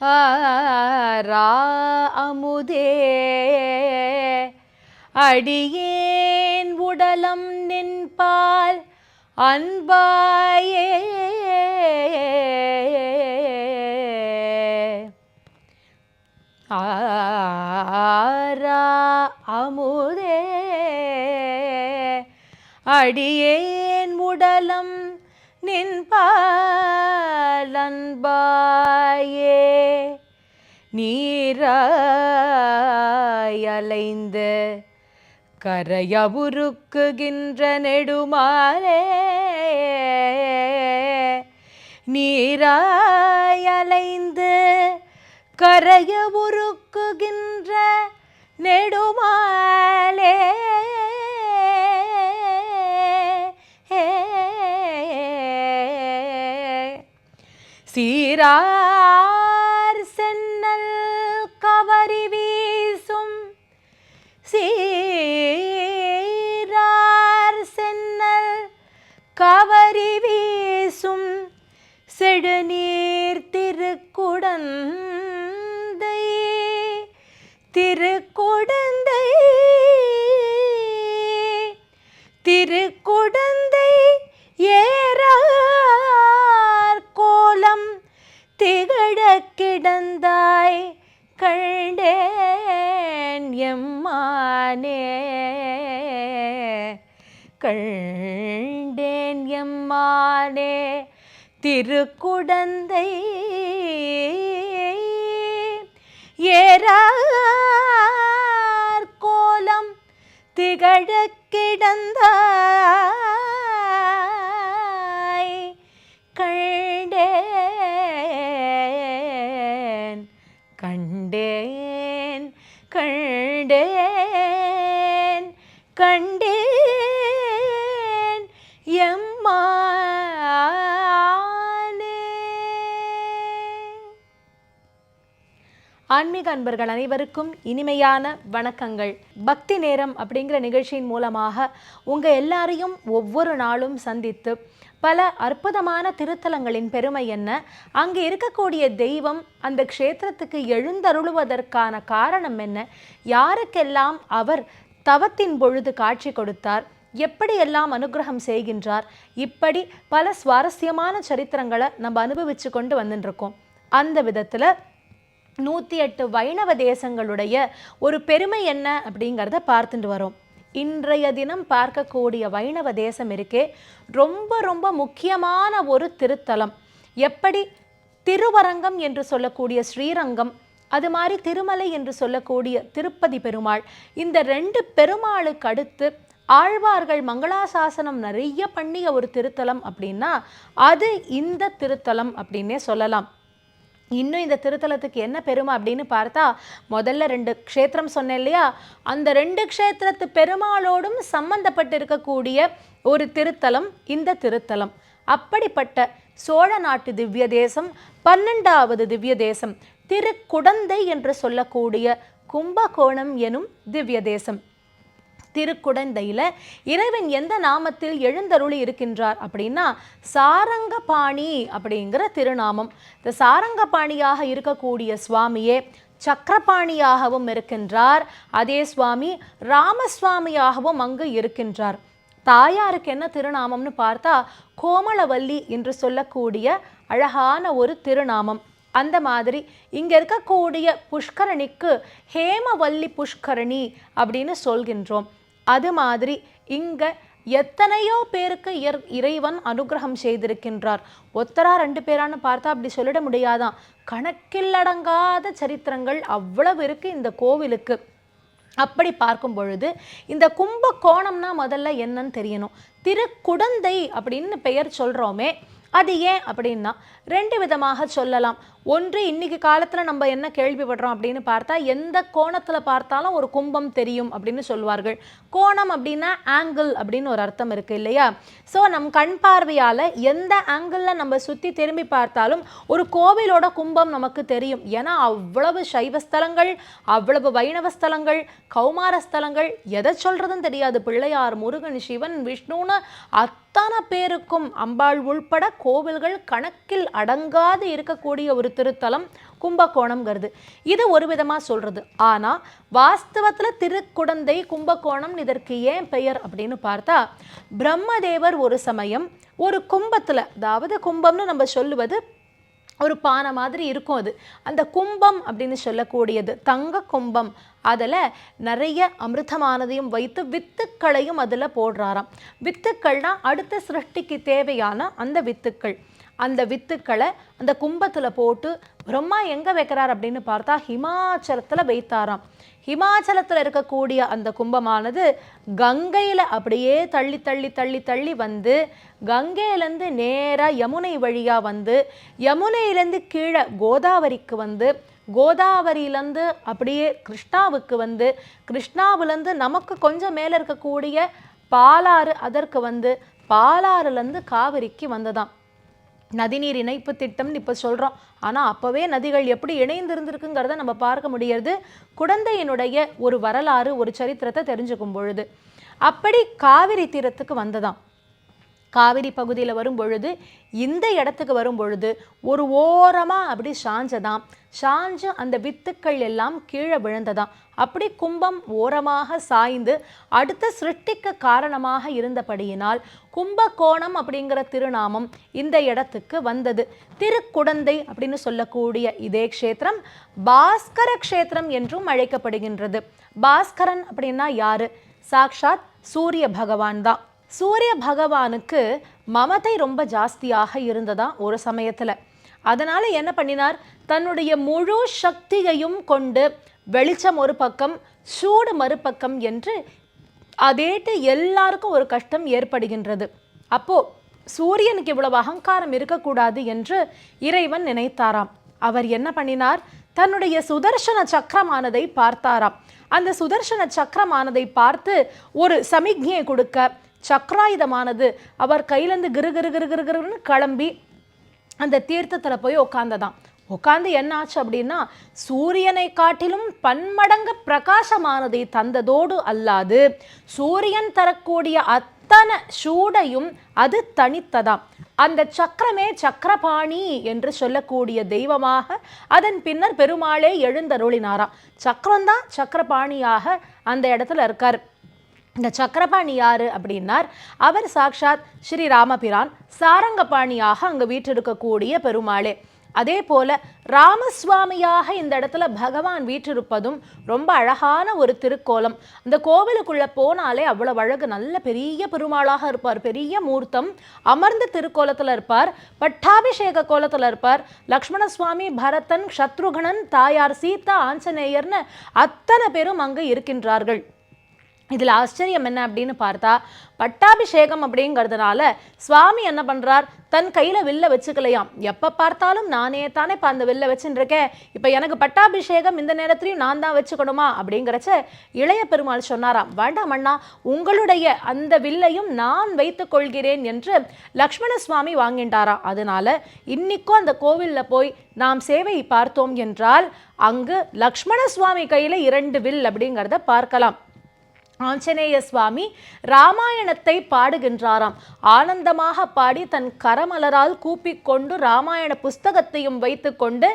ரா அமுதே அடியேன் உடலம் நின்பால் அன்பாயே. ஆரா அமுதே அடியேன் உடலம் நின்பால் அன்பாயே நீராயலைந்து கரையவுருக்குகின்ற நெடுமாலே நீராயலைந்து கரைய நெடுமா சீரார் சென்னல் கவரி வீசும். சீரார் சென்னல் கவரி வீசும். செடுநீர் திருக்குடன் கண்டேன் எம்மானே. ஆன்மீக அன்பர்கள் அனைவருக்கும் இனிமையான வணக்கங்கள். பக்தி நேரம் அப்படிங்கிற நிகழ்ச்சியின் மூலமாக உங்கள் எல்லாரையும் ஒவ்வொரு நாளும் சந்தித்து பல அற்புதமான திருத்தலங்களின் பெருமை என்ன? அங்கே இருக்கக்கூடிய தெய்வம் அந்த க்ஷேத்திரத்துக்கு எழுந்தருளுவதற்கான காரணம் என்ன? யாருக்கெல்லாம் அவர் தவத்தின் பொழுது காட்சி கொடுத்தார். எப்படியெல்லாம் அனுகிரகம் செய்கின்றார்? இப்படி பல சுவாரஸ்யமான சரித்திரங்களை நம்ம அனுபவிச்சு கொண்டு வந்துட்டுருக்கோம் அந்த விதத்தில் நூற்றி எட்டு வைணவ தேசங்களுடைய ஒரு பெருமை என்ன அப்படிங்கிறத பார்த்துட்டு வரோம். இன்றைய தினம் பார்க்கக்கூடிய வைணவ தேசம் இருக்கே ரொம்ப ரொம்ப முக்கியமான ஒரு திருத்தலம். எப்படி? திருவரங்கம் என்று சொல்லக்கூடிய ஸ்ரீரங்கம் அது மாதிரி திருமலை என்று சொல்லக்கூடிய திருப்பதி பெருமாள். இந்த ரெண்டு பெருமாளுக்கு அடுத்து ஆழ்வார்கள் மங்களாசாசனம் நிறைய பண்ணிய ஒரு திருத்தலம் அப்படின்னா அது இந்த திருத்தலம் அப்படின்னே சொல்லலாம். இன்னும் இந்த திருத்தலத்துக்கு என்ன பெருமை அப்படின்னு பார்த்தா முதல்ல ரெண்டு க்ஷேத்திரம் சொன்னேன் இல்லையா? அந்த ரெண்டு க்ஷேத்திரத்து பெருமாளோடும் சம்பந்தப்பட்டு இருக்கக்கூடிய ஒரு திருத்தலம் இந்த திருத்தலம். அப்படிப்பட்ட சோழ நாட்டு திவ்ய தேசம் பன்னெண்டாவது திவ்ய தேசம் திருக்குடந்தை என்று சொல்லக்கூடிய கும்பகோணம் எனும் திவ்ய தேசம் திருக்குடந்தையில் இறைவன் எந்த நாமத்தில் எழுந்தருளி இருக்கின்றார் அப்படின்னா சாரங்கபாணி அப்படிங்கிற திருநாமம். இந்த சாரங்கபாணியாக இருக்கக்கூடிய சுவாமியே சக்கரபாணியாகவும் இருக்கின்றார். அதே சுவாமி ராமசுவாமியாகவும் அங்கு இருக்கின்றார். தாயாருக்கு என்ன திருநாமம்னு பார்த்தா கோமளவல்லி என்று சொல்லக்கூடிய அழகான ஒரு திருநாமம். அந்த மாதிரி இங்க இருக்கக்கூடிய புஷ்கரணிக்கு ஹேமவல்லி புஷ்கரணி அப்படின்னு சொல்கின்றோம். அது மாதிரி இங்க எத்தனையோ பேருக்கு இயற்- இறைவன் அனுகிரகம் செய்திருக்கின்றார். ஒத்தரா ரெண்டு பேரான்னு பார்த்தா அப்படி சொல்லிட முடியாதான். கணக்கில்லடங்காத சரித்திரங்கள் அவ்வளவு இருக்கு இந்த கோவிலுக்கு. அப்படி பார்க்கும் பொழுது இந்த கும்பகோணம்னா முதல்ல என்னன்னு தெரியணும். திருக்குடந்தை அப்படின்னு பெயர் சொல்றோமே அது ஏன் அப்படின்னா ரெண்டு விதமாக சொல்லலாம். ஒன்று இன்னைக்கு காலத்தில் நம்ம என்ன கேள்விப்படுறோம் அப்படின்னு பார்த்தா எந்த கோணத்தில் பார்த்தாலும் ஒரு கும்பம் தெரியும் அப்படின்னு சொல்வார்கள். கோணம் அப்படின்னா ஆங்கிள் அப்படின்னு ஒரு அர்த்தம் இருக்கு இல்லையா? ஸோ நம் கண் பார்வையால் எந்த ஆங்கிளில் நம்ம சுற்றி திரும்பி பார்த்தாலும் ஒரு கோவிலோட கும்பம் நமக்கு தெரியும். ஏன்னா அவ்வளவு சைவ ஸ்தலங்கள் அவ்வளவு வைணவ ஸ்தலங்கள் கௌமார ஸ்தலங்கள் எதை சொல்கிறதுன்னு தெரியாது. பிள்ளையார் முருகன் சிவன் விஷ்ணுன்னு அத்தனை பேருக்கும் அம்பாள் உள்பட கோவில்கள் கணக்கில் அடங்காது இருக்கக்கூடிய ஒரு திருத்தலம் கும்பகோணம்ங்கிறது. இது ஒரு விதமாக சொல்கிறது ஆனால் வாஸ்தவத்தில் திருக்குடந்தை கும்பகோணம் இதற்கு ஏன் பெயர் அப்படின்னு பார்த்தா பிரம்மதேவர் ஒரு சமயம் ஒரு கும்பத்தில் அதாவது கும்பம்னு நம்ம சொல்லுவது ஒரு பானை மாதிரி இருக்கும் அது. அந்த கும்பம் அப்படின்னு சொல்லக்கூடியது தங்க கும்பம். அதில் நிறைய அமிர்தமானதையும் வைத்து வித்துக்களையும் அதில் போடுறாராம். வித்துக்கள்னால் அடுத்த சிருஷ்டிக்கு தேவையான அந்த வித்துக்கள். அந்த வித்துக்களை அந்த கும்பத்தில் போட்டு பிரம்மா எங்கே வைக்கிறார்? அப்படின்னு பார்த்தா ஹிமாச்சலத்தில் வைத்தாராம். ஹிமாச்சலத்தில் இருக்கக்கூடிய அந்த கும்பமானது கங்கையில் அப்படியே தள்ளி தள்ளி தள்ளி தள்ளி வந்து கங்கையிலேருந்து நேராக யமுனை வழியாக வந்து யமுனையிலேருந்து கீழே கோதாவரிக்கு வந்து கோதாவரியிலேருந்து அப்படியே கிருஷ்ணாவுக்கு வந்து கிருஷ்ணாவிலேருந்து நமக்கு கொஞ்சம் மேலே இருக்கக்கூடிய பாலாறு அதற்கு வந்து பாலாறுலேருந்து காவிரிக்கு வந்ததாம். நதிநீர் இணைப்பு திட்டம்னு இப்போ சொல்கிறோம் ஆனால் அப்போவே நதிகள் எப்படி இணைந்திருந்திருக்குங்கிறத நம்ம பார்க்க முடியறது குடந்தையினுடைய ஒரு வரலாறு ஒரு சரித்திரத்தை தெரிஞ்சுக்கும் பொழுது. அப்படி காவிரி தீரத்துக்கு வந்ததாம். காவிரி பகுதியில் வரும் பொழுது இந்த இடத்துக்கு வரும் பொழுது ஒரு ஓரமாக அப்படி சாஞ்சதாம். சாஞ்சு அந்த வித்துக்கள் எல்லாம் கீழே விழுந்ததாம். அப்படி கும்பம் ஓரமாக சாய்ந்து அடுத்த சிருஷ்டிக்கு காரணமாக இருந்தபடியினால் கும்பகோணம் அப்படிங்கிற திருநாமம் இந்த இடத்துக்கு வந்தது. திருக்குடந்தை அப்படின்னு சொல்லக்கூடிய இதே க்ஷேத்திரம் பாஸ்கர க்ஷேத்திரம் என்றும் அழைக்கப்படுகின்றது. பாஸ்கரன் அப்படின்னா யாரு? சாக்ஷாத் சூரிய பகவான் தான். சூரிய பகவானுக்கு மமதை ரொம்ப ஜாஸ்தியாக இருந்ததா ஒரு சமயத்தில். அதனால் என்ன பண்ணினார்? தன்னுடைய முழு சக்தியையும் கொண்டு வெளிச்சம் ஒரு பக்கம் சூடு மறுபக்கம் என்று அதேட்டு எல்லாருக்கும் ஒரு கஷ்டம் ஏற்படுகின்றது. அப்போது சூரியனுக்கு இவ்வளவு அகங்காரம் இருக்கக்கூடாது என்று இறைவன் நினைத்தாராம். அவர் என்ன பண்ணினார்? தன்னுடைய சுதர்சன சக்கரமானதை பார்த்தாராம். அந்த சுதர்சன சக்கரமானதை பார்த்து ஒரு சமிக்ஞையை கொடுக்க சக்கராயுதமானது அவர் கையிலேருந்து கிரு கிரு கிரு கிரு கிருன்னு கிளம்பி அந்த தீர்த்தத்தில் போய் உட்காந்ததான் உட்காந்து என்ன ஆச்சு அப்படின்னா சூரியனை காட்டிலும் பன்மடங்கு பிரகாசமானதை தந்ததோடு அல்லாது சூரியன் தரக்கூடிய அத்தனை சூடையும் அது தனித்ததாம் அந்த சக்கரமே சக்கரபாணி என்று சொல்லக்கூடிய தெய்வமாக அதன் பின்னர் பெருமாளே எழுந்தருளினாராம். சக்கரம்தான் சக்கரபாணியாக அந்த இடத்துல இருக்கார். இந்த சக்கரபாணி யாரு அப்படின்னார். அவர் சாக்ஷாத் ஸ்ரீ ராமபிரான் சாரங்கபாணியாக அங்கே வீற்றிருக்கக்கூடிய பெருமாளே. அதே போல ராமசுவாமியாக இந்த இடத்துல பகவான் வீற்றிருப்பதும் ரொம்ப அழகான ஒரு திருக்கோலம். அந்த கோவிலுக்குள்ள போனாலே அவ்வளவு அழகு நல்ல பெரிய பெருமாளாக இருப்பார். பெரிய மூர்த்தம் அமர்ந்த திருக்கோலத்தில் இருப்பார். பட்டாபிஷேக கோலத்தில் இருப்பார். லக்ஷ்மண சுவாமி பரதன் சத்ருகணன் தாயார் சீதா ஆஞ்சநேயர்னு அத்தனை பேரும் அங்கு இருக்கின்றார்கள். இதில் ஆச்சரியம் என்ன அப்படின்னு பார்த்தா பட்டாபிஷேகம் அப்படிங்கிறதுனால சுவாமி என்ன பண்ணுறார் தன் கையில் வில்ல வச்சுக்கலையாம். எப்போ பார்த்தாலும் நானே தானே இப்போ அந்த வில்ல வச்சுட்டு இப்போ எனக்கு பட்டாபிஷேகம் இந்த நேரத்துலையும் நான் தான் வச்சுக்கணுமா? அப்படிங்கிறச்ச இளைய பெருமாள் சொன்னாராம். வேண்டாம் அண்ணா உங்களுடைய அந்த வில்லையும் நான் வைத்து கொள்கிறேன் என்று லக்ஷ்மண சுவாமி வாங்கிட்டாராம். அதனால இன்னிக்கும் அந்த கோவிலில் போய் நாம் சேவை பார்த்தோம் என்றால் அங்கு லக்ஷ்மண சுவாமி கையில் இரண்டு வில் அப்படிங்கிறத பார்க்கலாம். ஆஞ்சநேய சுவாமி ராமாயணத்தை பாடுகின்றாராம். ஆனந்தமாக பாடி தன் கரமலரால் கூப்பிக்கொண்டு ராமாயண புஸ்தகத்தையும் வைத்துக்கொண்டு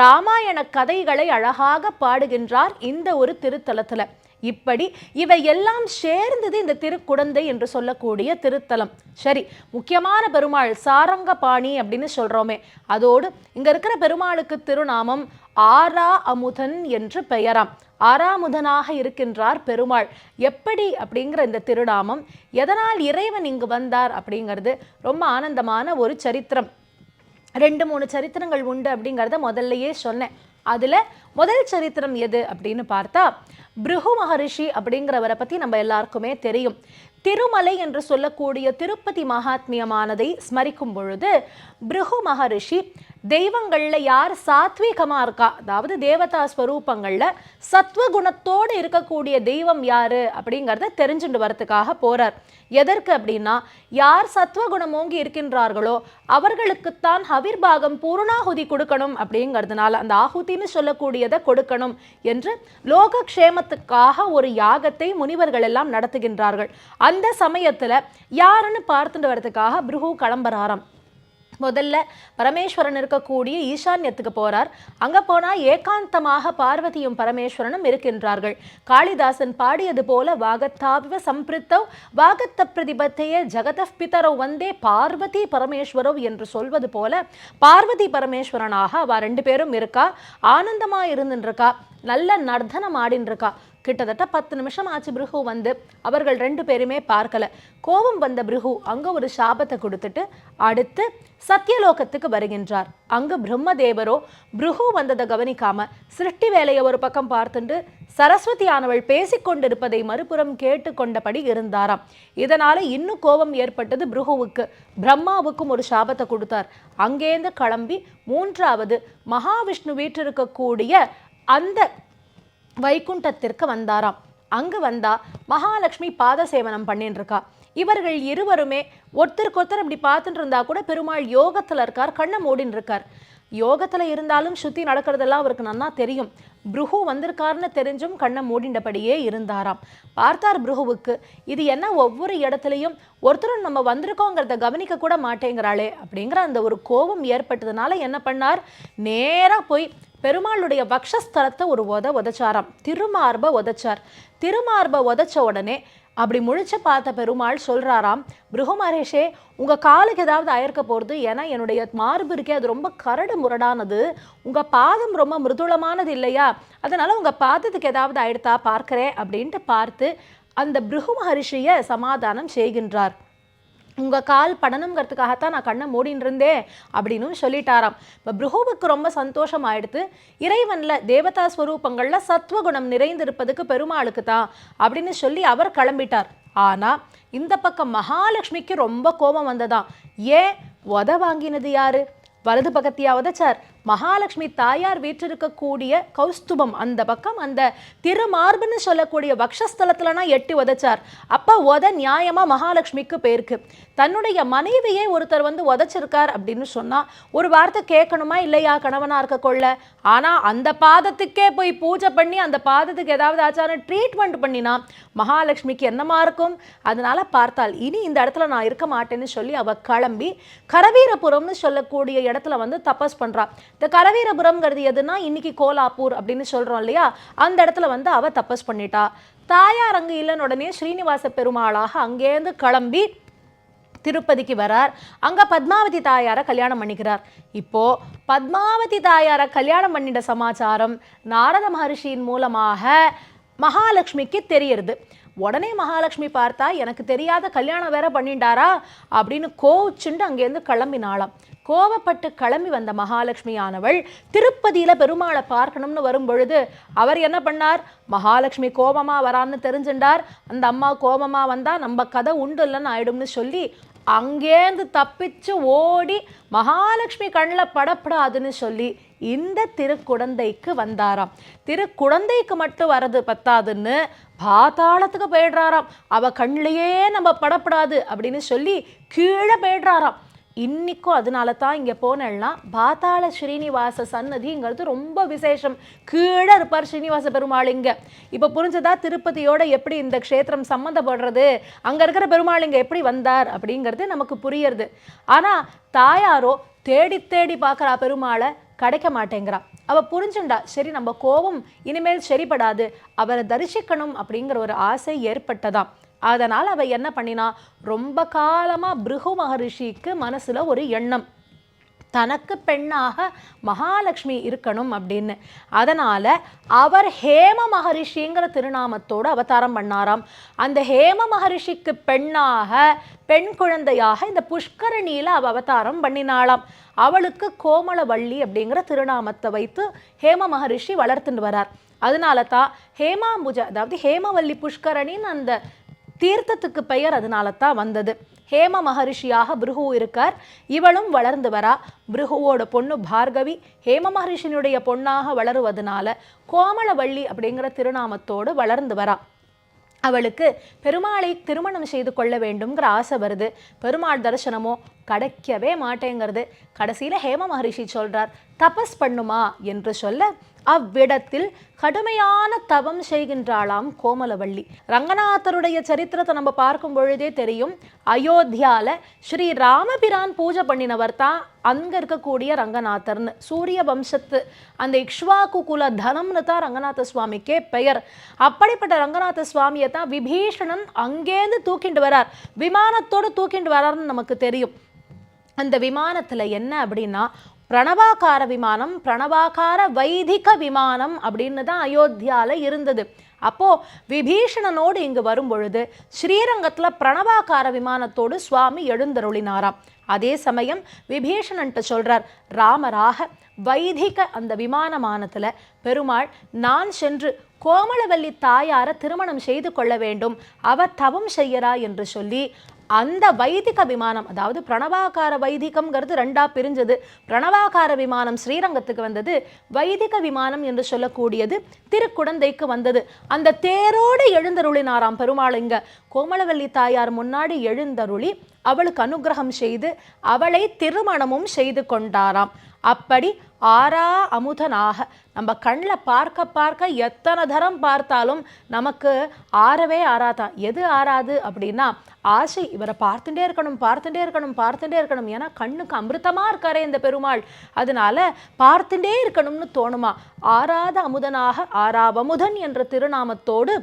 ராமாயண கதைகளை அழகாக பாடுகின்றார் இந்த ஒரு திருத்தலத்தில். இப்படி இவை எல்லாம் சேர்ந்தது இந்த திருக்குடந்தை என்று சொல்லக்கூடிய திருத்தலம். சரி முக்கியமான பெருமாள் சாரங்கபாணி அப்படின்னு சொல்கிறோமே அதோடு இங்கே இருக்கிற பெருமாளுக்கு திருநாமம் ஆரா அமுதன் என்று பெயராம். ஆறாமுதனாக இருக்கின்றார் பெருமாள். எப்படி அப்படிங்கிற இந்த திருநாமம் எதனால் இறைவன் இங்கு வந்தார் அப்படிங்கிறது ரொம்ப ஆனந்தமான ஒரு சரித்திரம். ரெண்டு மூணு சரித்திரங்கள் உண்டு அப்படிங்கிறத முதல்லையே சொன்னேன். அதில் முதல் சரித்திரம் எது அப்படின்னு பார்த்தா பிருகு மகரிஷி அப்படிங்கிறவரை பற்றி நம்ம எல்லாருக்குமே தெரியும். திருமலை என்று சொல்லக்கூடிய திருப்பதி மகாத்மியமானதை ஸ்மரிக்கும் பொழுது பிருகு மகரிஷி தெய்வங்களில் யார் சாத்வீகமாக இருக்கா? அதாவது தேவதா ஸ்வரூபங்களில் சத்வகுணத்தோடு இருக்கக்கூடிய தெய்வம் யார்? அப்படிங்கிறத தெரிஞ்சுட்டு வரத்துக்காக போகிறார் எதற்கு அப்படின்னா யார் சத்வகுணம் ஓங்கி இருக்கின்றார்களோ அவர்களுக்குத்தான் ஹவிர்பாகம் பூர்ணாகுதி கொடுக்கணும் அப்படிங்கிறதுனால அந்த ஆகுதின்னு சொல்லக்கூடியதை கொடுக்கணும் என்று லோக க்ஷேமத்துக்காக ஒரு யாகத்தை முனிவர்கள் எல்லாம் நடத்துகின்றார்கள். அந்த சமயத்தில் யாருன்னு பார்த்துட்டு வரதுக்காக பிருகு கிளம்புறாராம். முதல்ல பரமேஸ்வரன் இருக்கக்கூடிய ஈசான்யத்துக்கு போறார். அங்க போனா ஏகாந்தமாக பார்வதியும் பரமேஸ்வரனும் இருக்கின்றார்கள். காளிதாசன் பாடியது போல வாகத்தாவிவ சம்பிருத்தவ் வாகத்த பிரதிபத்தையே ஜெகதப் பிதரோ வந்தே பார்வதி பரமேஸ்வரோ என்று சொல்வது போல பார்வதி பரமேஸ்வரனாக அவ ரெண்டு பேரும் இருக்கா. ஆனந்தமா இருந்துருக்கா நல்ல நர்த்தனம் ஆடின்னு இருக்கா கிட்டத்தட்ட பத்து நிமிஷம் ஆச்சு பிருகு வந்து. அவர்கள் ரெண்டு பேருமே பார்க்கல. கோபம் வந்த பிருகு அங்க ஒரு சாபத்தை கொடுத்துட்டு அடுத்து சத்தியலோகத்துக்கு வருகின்றார். அங்கு பிரம்மதேவரோ பிருகு வந்ததை கவனிக்காம சிருஷ்டி வேலையை ஒரு பக்கம் பார்த்துட்டு சரஸ்வதியானவள் பேசிக்கொண்டிருப்பதை மறுபுறம் கேட்டுக்கொண்டபடி இருந்தாராம். இதனால இன்னும் கோபம் ஏற்பட்டது பிருகுவுக்கு பிரம்மாவுக்கும் ஒரு சாபத்தை கொடுத்தார். அங்கேருந்து கிளம்பி மூன்றாவது மகாவிஷ்ணு வீற்றிருக்கக்கூடிய அந்த வைகுண்டத்திற்கு வந்தாராம். அங்கு வந்தா மகாலட்சுமி பாத சேவனம் பண்ணிட்டு இருக்கா இவர்கள் இருவருமே ஒருத்தருக்கு ஒருத்தர் இப்படி பார்த்துட்டு இருந்தா கூட பெருமாள் யோகத்துல இருக்கார் கண்ணை மூடின்னு இருக்கார் யோகத்துல இருந்தாலும் சுத்தி நடக்கிறதெல்லாம் அவருக்கு நன்னா தெரியும். புருகு வந்திருக்காருன்னு தெரிஞ்சும் கண்ணை மூடிண்டபடியே இருந்தாராம். பார்த்தார் புருகுவுக்கு இது என்ன ஒவ்வொரு இடத்துலையும் ஒருத்தரும் நம்ம வந்திருக்கோங்கிறத கவனிக்க கூட மாட்டேங்கிறாளே அப்படிங்கிற அந்த ஒரு கோபம் ஏற்பட்டதுனால என்ன பண்ணார்? நேராக போய் பெருமாளுடைய வக்ஷஸ்தலத்தை ஒரு உத உதைச்சாராம் திருமார்பை உதைச்சார் திருமார்பை உதைச்ச உடனே அப்படி முழிச்சு பார்த்த பெருமாள் சொல்கிறாராம் பிருகுமரேஷே உங்கள் காலுக்கு ஏதாவது அயர்க்க போகிறது ஏன்னா என்னுடைய மார்பு இருக்கே அது ரொம்ப கரடு முரடானது. உங்கள் பாதம் ரொம்ப மிருதுளமானது இல்லையா? அதனால் உங்கள் பாதத்துக்கு ஏதாவது ஆயிடுத்தா பார்க்குறேன். அப்படின்ட்டு பார்த்து அந்த பிருகு மகரிஷியை சமாதானம் செய்கின்றார். உங்கள் கால் படணுங்கிறதுக்காகத்தான் நான் கண்ணை மூடின்னு இருந்தேன் அப்படின்னு சொல்லிட்டாராம். இப்போ பிருகுவுக்கு ரொம்ப சந்தோஷம் ஆயிடுத்து இறைவனில் தேவதா ஸ்வரூபங்களில் சத்வகுணம் நிறைந்திருப்பதுக்கு பெருமாளுக்கு தான் அப்படின்னு சொல்லி அவர் கிளம்பிட்டார். ஆனால் இந்த பக்கம் மகாலட்சுமிக்கு ரொம்ப கோபம் வந்ததாம். ஏன்? உத வாங்கினது யாரு? வலது பக்கத்தையா உதச்சார் மகாலட்சுமி தாயார் வீற்றிருக்கக்கூடிய கௌஸ்துபம் அந்த பக்கம் அந்த திருமார்புன்னு சொல்லக்கூடிய வக்ஷஸ்தலத்துலனா எட்டி உதைச்சார். அப்போ உத நியாயமாக மகாலட்சுமிக்கு பேருக்கு. தன்னுடைய மனைவியை ஒருத்தர் வந்து உதைச்சிருக்கார் அப்படின்னு சொன்னால் ஒரு வார்த்தை கேட்கணுமா இல்லையா கணவனாக இருக்க கொள்ள? ஆனால் அந்த பாதத்துக்கே போய் பூஜை பண்ணி அந்த பாதத்துக்கு ஏதாவது ஆச்சாரம் ட்ரீட்மெண்ட் பண்ணினா மகாலட்சுமிக்கு என்னமா இருக்கும்? அதனால பார்த்தால் இனி இந்த இடத்துல நான் இருக்க மாட்டேன்னு சொல்லி அவள் கிளம்பி கரவீரபுரம்னு சொல்லக்கூடிய இடத்துல வந்து தபஸ் பண்றா. இந்த கரவீரபுரம்ங்கிறது எதுனா இன்னைக்கு கோலாப்பூர் அப்படின்னு சொல்கிறோம் இல்லையா? அந்த இடத்துல வந்து அவள் தப்பஸ் பண்ணிட்டா. தாயார் அங்கே இல்லைன்னு உடனே ஸ்ரீனிவாச பெருமாளாக அங்கேருந்து கிளம்பி திருப்பதிக்கு வரார். அங்கே பத்மாவதி தாயாரை கல்யாணம் பண்ணிக்கிறார். இப்போது பத்மாவதி தாயாரை கல்யாணம் பண்ணிட்ட சமாச்சாரம் நாரத மகர்ஷியின் மூலமாக மகாலட்சுமிக்கு தெரியறது. உடனே மகாலட்சுமி பார்த்தா எனக்கு தெரியாத கல்யாணம் வேற பண்ணிட்டாரா அப்படின்னு கோவிச்சுண்டு அங்கேருந்து கிளம்பினாளாம். கோவப்பட்டு கிளம்பி வந்த மகாலட்சுமியானவள் ஆனவள் பெருமாளை பார்க்கணும்னு வரும் பொழுது அவர் என்ன பண்ணார்? மகாலட்சுமி கோபமாக வரான்னு தெரிஞ்சுண்டார். அந்த அம்மா கோபமாக வந்தால் நம்ம கதை உண்டு இல்லைன்னு ஆயிடும்னு சொல்லி அங்கேருந்து தப்பிச்சு ஓடி மகாலட்சுமி கண்ணில் படப்படாதுன்னு சொல்லி இந்த திருக்குடந்தைக்கு வந்தாராம். திருக்குடந்தைக்கு மட்டும் வரது பத்தாதுன்னு பாதாளத்துக்கு போயிடுறாராம். அவ கண்ணிலேயே நம்ம படப்படாது அப்படின்னு சொல்லி கீழே போயிடுறாராம். இன்னைக்கும் அதனால தான் இங்கே போனேன்னா பாத்தாள ஸ்ரீனிவாச சன்னதிங்கிறது ரொம்ப விசேஷம். கீழே இருப்பார் ஸ்ரீனிவாச பெருமாள் இங்கே. இப்போ புரிஞ்சதா திருப்பதியோட எப்படி இந்த க்ஷேத்திரம் சம்மந்தப்படுறது அங்கே இருக்கிற பெருமாள் இங்கே எப்படி வந்தார் அப்படிங்கிறது நமக்கு புரியுறது. ஆனால் தாயாரோ தேடி தேடி பார்க்குறா பெருமாளை கிடைக்க மாட்டேங்கிறா. அவள் புரிஞ்சுண்டா சரி நம்ம கோபம் இனிமேல் சரிப்படாது அவரை தரிசிக்கணும் அப்படிங்கிற ஒரு ஆசை ஏற்பட்டதான் அதனால் அவள் என்ன பண்ணினா ரொம்ப காலமாக பிருகு மகரிஷிக்கு மனசில் ஒரு எண்ணம். தனக்கு பெண்ணாக மகாலட்சுமி இருக்கணும் அப்படின்னு. அதனால் அவர் ஹேம மகரிஷிங்கிற திருநாமத்தோடு அவதாரம் பண்ணாராம். அந்த ஹேம மகரிஷிக்கு பெண்ணாக பெண் குழந்தையாக இந்த புஷ்கரணியில் அவ அவதாரம் பண்ணினாளாம். அவளுக்கு கோமளவள்ளி அப்படிங்கிற திருநாமத்தை வைத்து ஹேம மகரிஷி வளர்த்துட்டு வரார். அதனால தான் ஹேமாம்புஜ அதாவது ஹேமவல்லி புஷ்கரணின்னு அந்த தீர்த்தத்துக்கு பெயர் அதனால தான் வந்தது. ஹேம மகரிஷியாக பிருகு இருக்கார். இவளும் வளர்ந்து வரா. பிருகுவோட பொண்ணு பார்கவி ஹேம மகரிஷினுடைய பொண்ணாக வளருவதனால கோமளவள்ளி அப்படிங்கிற திருநாமத்தோடு வளர்ந்து வரா. அவளுக்கு பெருமாளை திருமணம் செய்து கொள்ள வேண்டும்ங்கிற ஆசை வருது. பெருமாள் தரிசனமோ கிடைக்கவே மாட்டேங்கிறது. கடைசியில் ஹேம மகரிஷி சொல்றார் தபஸ் பண்ணுமா? என்று சொல்ல அவ்விடத்தில் கடுமையான தவம் செய்கின்றாளாம் கோமலவள்ளி. ரங்கநாதருடைய சரித்திரத்தை நம்ம பார்க்கும் பொழுதே தெரியும் அயோத்தியால ஸ்ரீ ராமபிரான் பூஜை பண்ணினவர் தான் அங்க இருக்கக்கூடிய ரங்கநாதர்னு. சூரிய வம்சத்து அந்த இக்ஷ்வாக்கு குல தனம்னு தான் ரங்கநாத சுவாமிக்கே பெயர். அப்படிப்பட்ட ரங்கநாத சுவாமியை தான் விபீஷணன் அங்கேருந்து தூக்கிண்டு வரார். விமானத்தோடு தூக்கிண்டு வரார்னு நமக்கு தெரியும். அந்த விமானத்தில் என்ன அப்படின்னா பிரணவாகார விமானம் பிரணவாகார வைதிக விமானம் அப்படின்னு தான் அயோத்தியாவில் இருந்தது. அப்போ விபீஷணனோடு இங்கு வரும் பொழுது பிரணவாக்கார பிரணவாகார விமானத்தோடு சுவாமி எழுந்தருளினாராம். அதே சமயம் விபீஷணன்ட்ட சொல்றார் ராமராக வைதிக அந்த விமானமானத்தில் பெருமாள் நான் சென்று கோமளவல்லி தாயார திருமணம் செய்து கொள்ள வேண்டும். அவ தவம் செய்யறா என்று சொல்லி அந்த வைதிக விமானம் அதாவது பிரணவாகார வைதிகம்ங்கிறது ரெண்டாக பிரிஞ்சது. பிரணவாகார விமானம் ஸ்ரீரங்கத்துக்கு வந்தது வைதிக விமானம் என்று சொல்லக்கூடியது திருக்குடந்தைக்கு வந்தது. அந்த தேரோடு எழுந்தருளினாராம் பெருமாள் இங்க கோமலவல்லி தாயார் முன்னாடி எழுந்தருளி அவளுக்கு அனுகிரகம் செய்து அவளை திருமணமும் செய்து கொண்டாராம். அப்படி ஆறா அமுதனாக. நம்ம கண்ணில் பார்க்க பார்க்க எத்தனை தரம் பார்த்தாலும் நமக்கு ஆறவே ஆறாதான். எது ஆறாது அப்படின்னா ஆசை இவரை பார்த்துட்டே இருக்கணும் பார்த்துட்டே இருக்கணும் பார்த்துட்டே இருக்கணும். ஏன்னா கண்ணுக்கு அமிர்தமாக இருக்காரே இந்த பெருமாள். அதனால பார்த்துட்டே இருக்கணும்னு தோணுமா? ஆறாத அமுதனாக ஆறாவமுதன் என்ற திருநாமத்தோடு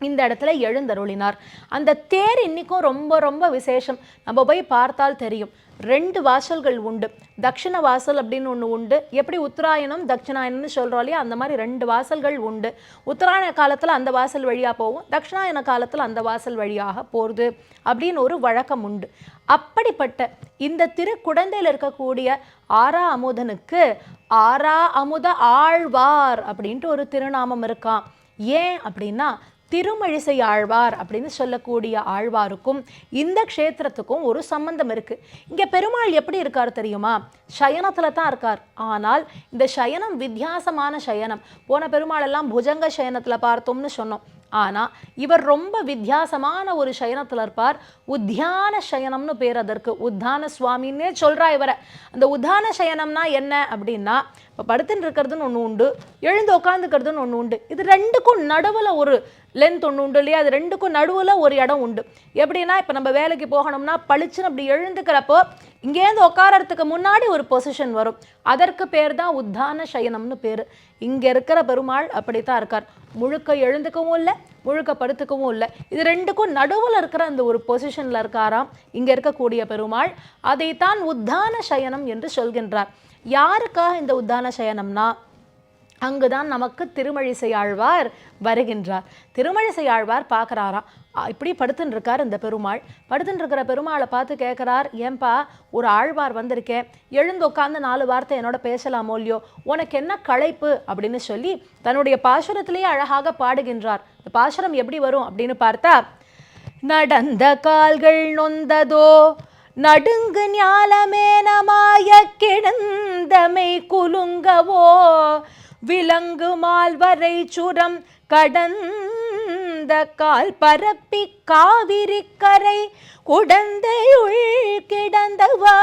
இந்த இடத்துல எழுந்தருளினார். அந்த தேர் இன்னைக்கும் ரொம்ப ரொம்ப விசேஷம். நம்ம போய் பார்த்தால் தெரியும். ரெண்டு வாசல்கள் உண்டு. தட்சிண வாசல் அப்படின்னு ஒன்று உண்டு. எப்படி உத்தராயணம் தட்சிணாயனம்னு சொல்கிறோம் இல்லையா? அந்த மாதிரி ரெண்டு வாசல்கள் உண்டு. உத்தராயண காலத்தில் அந்த வாசல் வழியாக போகும். தட்சிணாயன காலத்தில் அந்த வாசல் வழியாக போகிறது அப்படின்னு ஒரு வழக்கம் உண்டு. அப்படிப்பட்ட இந்த திருக்குடந்தையில் இருக்கக்கூடிய ஆரா அமுதனுக்கு ஆரா அமுத ஆழ்வார் அப்படின்ட்டு ஒரு திருநாமம் இருக்கான் ஏன் அப்படின்னா திருமழிசை ஆழ்வார் அப்படின்னு சொல்லக்கூடிய ஆழ்வாருக்கும் இந்த க்ஷேத்திரத்துக்கும் ஒரு சம்பந்தம் இருக்கு. இங்க பெருமாள் எப்படி இருக்கார் தெரியுமா? சயனத்துல தான் இருக்கார். ஆனால் இந்த சயனம் வித்தியாசமான சயனம். போன பெருமாள் எல்லாம் புஜங்க சயனத்துல பார்த்தோம்னு சொன்னோம். ஆனால் இவர் ரொம்ப வித்தியாசமான ஒரு சயனத்தில் இருப்பார். உத்தியான சயனம்னு பேர் அதற்கு. உத்தான சுவாமின்னே சொல்கிறா இவரை. அந்த உத்தான சயனம்னா என்ன அப்படின்னா இப்போ படுத்துன்னு இருக்கிறதுன்னு ஒன்று உண்டு எழுந்து உட்காந்துக்கிறதுன்னு ஒன்று உண்டு. இது ரெண்டுக்கும் நடுவில் ஒரு லென்த் ஒன்று உண்டு இல்லையா? அது ரெண்டுக்கும் நடுவில் ஒரு இடம் உண்டு. எப்படின்னா இப்போ நம்ம வேலைக்கு போகணும்னா பளிச்சுன்னு அப்படி எழுந்துக்கிறப்போ இங்கேருந்து உட்காரத்துக்கு முன்னாடி ஒரு பொசிஷன் வரும். அதற்கு பேர் தான் உத்தான சயனம்னு பேர். இங்கே இருக்கிற பெருமாள் அப்படித்தான் இருக்கார். முழுக்க எழுந்துக்கவும் இல்லை முழுக்க படுத்துக்கவும் இல்லை. இது ரெண்டுக்கும் நடுவில் இருக்கிற அந்த ஒரு பொசிஷனில் இருக்காராம் இங்கே இருக்கக்கூடிய பெருமாள். அதைத்தான் உத்தான சயனம் என்று சொல்கின்றார். யாருக்காக இந்த உத்தான சயனம்னா அங்குதான் நமக்கு திருமழிசை ஆழ்வார் வருகின்றார். திருமழிசை ஆழ்வார் பார்க்குறாராம் இப்படி படுத்துன்னு இருக்கார் இந்த பெருமாள். படுத்துன்னு இருக்கிற பெருமாளை பார்த்து கேட்குறார் ஏன்பா ஒரு ஆழ்வார் வந்திருக்கேன் எழுந்து உட்காந்து நாலு வார்த்தை என்னோட பேசலாமோ இல்லையோ? உனக்கு என்ன களைப்பு? அப்படின்னு சொல்லி தன்னுடைய பாசுரத்திலேயே அழகாக பாடுகின்றார். இந்த பாசுரம் எப்படி வரும் அப்படின்னு பார்த்தா நடந்த கால்கள் நொந்ததோ நடுங்கு ஞாலமேனமாய கிடந்தமை குலுங்கவோ? விலங்கு மால்வரை சுரம் கடந்த கால் பரப்பி காவிரி கரை குடந்தையுள் கிடந்தவாரே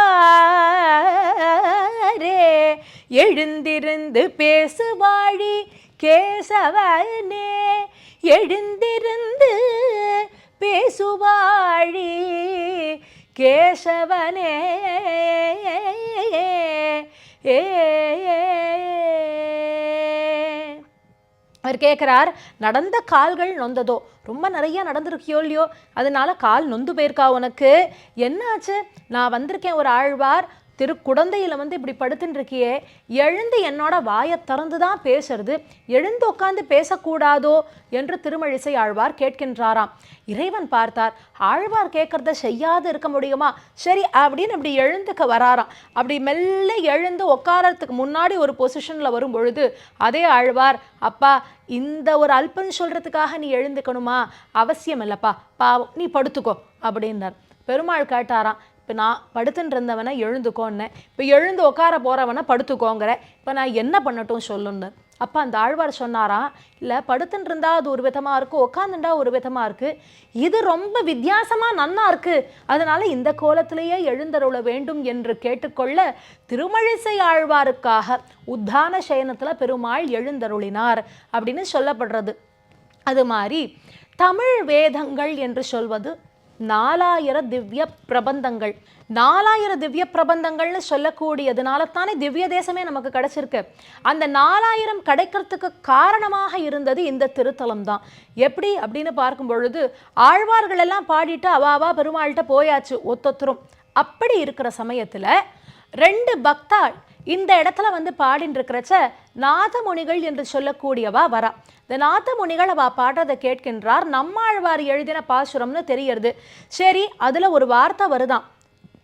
எழுந்திருந்து பேசுவாழி கேசவனே எழுந்திருந்து பேசுவாழி கேசவனே ஏ அவர் கேட்குறார் நடந்த கால்கள் நொந்ததோ ரொம்ப நிறைய நடந்திருக்கியோ இல்லையோ அதனால கால் நொந்து போயிருக்கா உனக்கு என்னாச்சு நான் வந்திருக்கேன் ஒரு ஆழ்வார் திரு திருக்குடந்தையில் வந்து இப்படி படுத்துட்டுருக்கியே எழுந்து என்னோட வாயை திறந்து தான் பேசுறது எழுந்து உட்காந்து பேசக்கூடாதோ என்று திருமழிசை ஆழ்வார் கேட்கின்றாராம். இறைவன் பார்த்தார் ஆழ்வார் கேட்கறத செய்யாது இருக்க முடியுமா? சரி அப்படின்னு இப்படி எழுந்துக்க வராராம். அப்படி மெல்ல எழுந்து உட்காரத்துக்கு முன்னாடி ஒரு பொசிஷனில் வரும் பொழுது அதே ஆழ்வார் அப்பா இந்த ஒரு அல்பன் சொல்கிறதுக்காக நீ எழுந்துக்கணுமா? அவசியம் இல்லைப்பா பாவம் நீ படுத்துக்கோ அப்படின்னார் பெருமாள் கேட்டாராம் இப்போ நான் படுத்துட்டு இருந்தவனை இப்போ எழுந்து உட்கார போகிறவனை படுத்துக்கோங்கிற. இப்போ நான் என்ன பண்ணட்டும் சொல்லுன்னு. அப்போ அந்த ஆழ்வார் சொன்னாராம் இல்லை படுத்துன்னு இருந்தால் அது ஒரு விதமாக இருக்குது உட்காந்துண்டா ஒரு விதமாக இருக்குது இது ரொம்ப வித்தியாசமாக நன்னா இருக்குது அதனால் இந்த கோலத்திலேயே எழுந்தருள வேண்டும் என்று கேட்டுக்கொள்ள திருமழிசை ஆழ்வாருக்காக உத்தான சயனத்தில் பெருமாள் எழுந்தருளினார் அப்படின்னு சொல்லப்படுறது. அது மாதிரி தமிழ் வேதங்கள் என்று சொல்வது நாலாயிர திவ்ய பிரபந்தங்கள். நாலாயிர திவ்ய பிரபந்தங்கள்னு சொல்லக்கூடியதுனால தானே திவ்ய தேசமே நமக்கு கிடைச்சிருக்கு. அந்த நாலாயிரம் கிடைக்கிறதுக்கு காரணமாக இருந்தது இந்த திருத்தலம் தான் எப்படி அப்படின்னு பார்க்கும் பொழுது ஆழ்வார்கள் எல்லாம் பாடிட்டு அவாவா பெருமாள்கிட்ட போயாச்சு ஒத்தொத்தரும். அப்படி இருக்கிற சமயத்தில் ரெண்டு பக்தாள் இந்த இடத்துல வந்து பாடின்னு இருக்கிறச்ச நாதமுனிகள் என்று சொல்லக்கூடியவா வரா. இந்த நாதமுனிகள் அவ பாடுறதை கேட்கின்றார் நம்மாழ்வார் எழுதின பாசுரம்னு தெரியறது. சரி அதில் ஒரு வார்த்தை வருதான்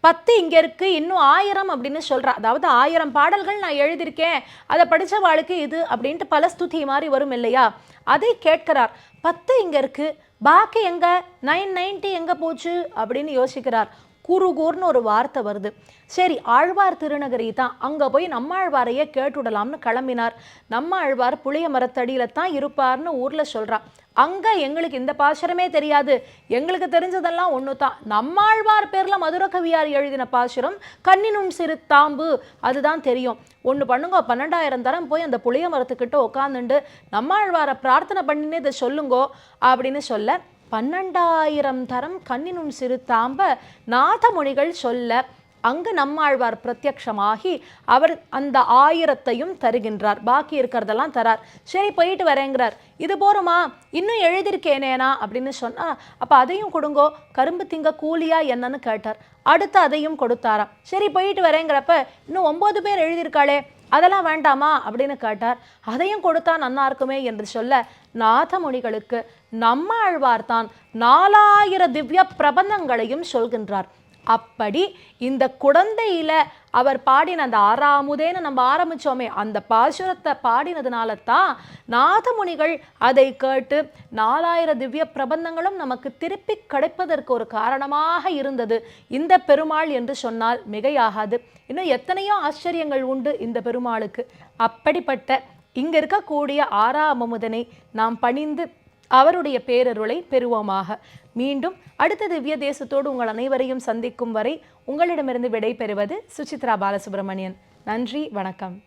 பத்து இங்கே இருக்குது இன்னும் ஆயிரம் அப்படின்னு சொல்கிறா அதாவது ஆயிரம் பாடல்கள் நான் எழுதியிருக்கேன் அதை படித்தவாளுக்கு இது அப்படின்ட்டு பல ஸ்துதி மாதிரி வரும் இல்லையா? அதை கேட்கிறார். பத்து இங்கே இருக்குது பாக்கி எங்கே? நைன் நைன்ட்டி எங்கே போச்சு? அப்படின்னு யோசிக்கிறார். குறுகூர்னு ஒரு வார்த்தை வருது. சரி ஆழ்வார் திருநகரி தான். அங்கே போய் நம்மாழ்வாரையே கேட்டுடலாம்னு கிளம்பினார். நம்ம ஆழ்வார் புளிய மரத்தடியில் தான் இருப்பார்னு ஊரில் சொல்கிறான் அங்கே எங்களுக்கு இந்த பாசுரமே தெரியாது. எங்களுக்கு தெரிஞ்சதெல்லாம் ஒன்று தான் நம்மாழ்வார் பேரில் மதுரகவியார் எழுதின பாசுரம் கண்ணினும் சிறு தாம்பு. அதுதான் தெரியும். ஒன்று பண்ணுங்க பன்னெண்டாயிரம் தரம் போய் அந்த புளிய மரத்துக்கிட்ட உட்காந்துண்டு நம்மாழ்வாரை பிரார்த்தனை பண்ணினே இதை சொல்லுங்கோ அப்படின்னு சொல்ல பன்னெண்டாயிரம் தரம் கண்ணினும் சிறு தாம்ப நாதமுனிகள் சொல்ல அங்கு நம்மாழ்வார் பிரத்யக்ஷமாகி அவர் அந்த ஆயிரத்தையும் தருகின்றார். பாக்கி இருக்கிறதெல்லாம் தரார். சரி போயிட்டு வரேங்கிறார். இது போருமா? இன்னும் எழுதியிருக்கேனேனா? அப்படின்னு சொன்னால் அப்போ அதையும் கொடுங்கோ. கரும்பு திங்க கூலியா என்னன்னு கேட்டார். அடுத்து அதையும் கொடுத்தாராம். சரி போயிட்டு வரேங்கிறப்ப இன்னும் ஒம்பது பேர் எழுதியிருக்காளே. அதெல்லாம் வேண்டாமா அப்படின்னு கேட்டார். அதையும் கொடுத்தா நன்னா இருக்குமே என்று சொல்ல நாதமுனிகளுக்கு நம்ம ஆழ்வார்தான் நாலாயிர திவ்ய பிரபந்தங்களையும் சொல்கின்றார். அப்படி இந்த குழந்தையில அவர் பாடின அந்த ஆறாமுதேன்னு நம்ம ஆரம்பிச்சோமே அந்த பாசுரத்தை பாடினதுனால தான் நாதமுனிகள் அதை கேட்டு நாலாயிர திவ்ய பிரபந்தங்களும் நமக்கு திருப்பி கிடைப்பதற்கு ஒரு காரணமாக இருந்தது. இந்த பெருமாள் என்று சொன்னால் மிகையாகாது. இன்னும் எத்தனையோ ஆச்சரியங்கள் உண்டு இந்த பெருமாளுக்கு. அப்படிப்பட்ட இங்கே இருக்கக்கூடிய ஆறாமமுதனை நாம் பணிந்து அவருடைய பேரருளை பெறுவோமாக. மீண்டும் அடுத்த திவ்ய தேசத்தோடு உங்கள் அனைவரையும் சந்திக்கும் வரை உங்களிடமிருந்து விடை பெறுவது சுசித்ரா பாலசுப்ரமணியன். நன்றி வணக்கம்.